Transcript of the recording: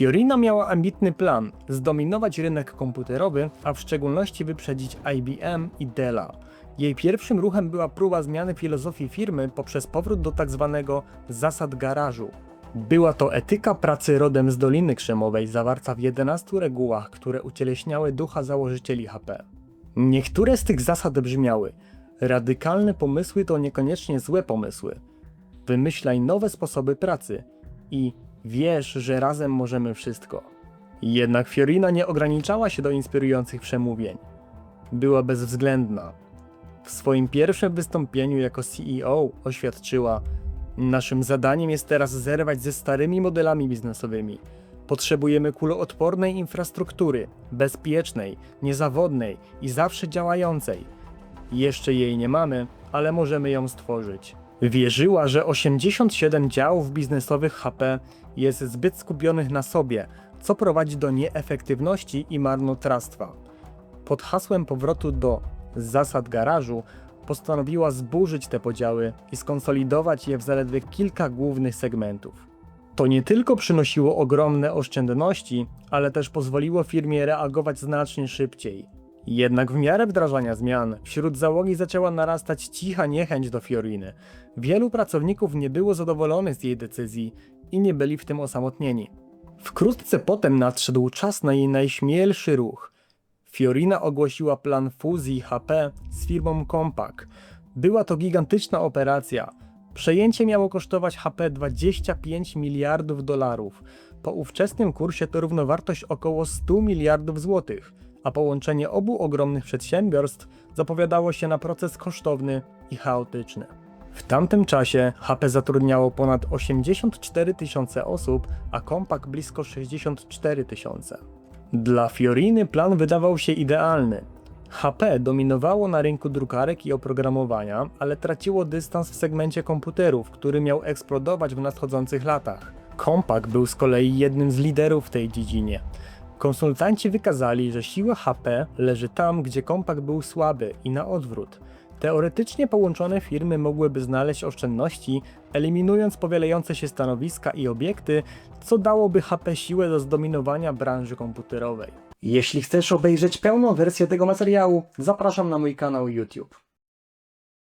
Fiorina miała ambitny plan zdominować rynek komputerowy, a w szczególności wyprzedzić IBM i Della. Jej pierwszym ruchem była próba zmiany filozofii firmy poprzez powrót do tzw. zasad garażu. Była to etyka pracy rodem z Doliny Krzemowej, zawarta w 11 regułach, które ucieleśniały ducha założycieli HP. Niektóre z tych zasad brzmiały: radykalne pomysły to niekoniecznie złe pomysły. Wymyślaj nowe sposoby pracy i wiesz, że razem możemy wszystko. Jednak Fiorina nie ograniczała się do inspirujących przemówień. Była bezwzględna. W swoim pierwszym wystąpieniu jako CEO oświadczyła: Naszym zadaniem jest teraz zerwać ze starymi modelami biznesowymi. Potrzebujemy kuloodpornej infrastruktury, bezpiecznej, niezawodnej i zawsze działającej. Jeszcze jej nie mamy, ale możemy ją stworzyć. Wierzyła, że 87 działów biznesowych HP jest zbyt skupionych na sobie, co prowadzi do nieefektywności i marnotrawstwa. Pod hasłem powrotu do zasad garażu postanowiła zburzyć te podziały i skonsolidować je w zaledwie kilka głównych segmentów. To nie tylko przynosiło ogromne oszczędności, ale też pozwoliło firmie reagować znacznie szybciej. Jednak w miarę wdrażania zmian wśród załogi zaczęła narastać cicha niechęć do Fioriny. Wielu pracowników nie było zadowolonych z jej decyzji i nie byli w tym osamotnieni. Wkrótce potem nadszedł czas na jej najśmielszy ruch. Fiorina ogłosiła plan fuzji HP z firmą Compaq. Była to gigantyczna operacja. Przejęcie miało kosztować HP 25 miliardów dolarów. Po ówczesnym kursie to równowartość około 100 miliardów złotych, a połączenie obu ogromnych przedsiębiorstw zapowiadało się na proces kosztowny i chaotyczny. W tamtym czasie HP zatrudniało ponad 84 tysiące osób, a Compaq blisko 64 tysiące. Dla Fioriny plan wydawał się idealny. HP dominowało na rynku drukarek i oprogramowania, ale traciło dystans w segmencie komputerów, który miał eksplodować w nadchodzących latach. Compaq był z kolei jednym z liderów w tej dziedzinie. Konsultanci wykazali, że siła HP leży tam, gdzie Compaq był słaby i na odwrót. Teoretycznie połączone firmy mogłyby znaleźć oszczędności, eliminując powielające się stanowiska i obiekty, co dałoby HP siłę do zdominowania branży komputerowej. Jeśli chcesz obejrzeć pełną wersję tego materiału, zapraszam na mój kanał YouTube.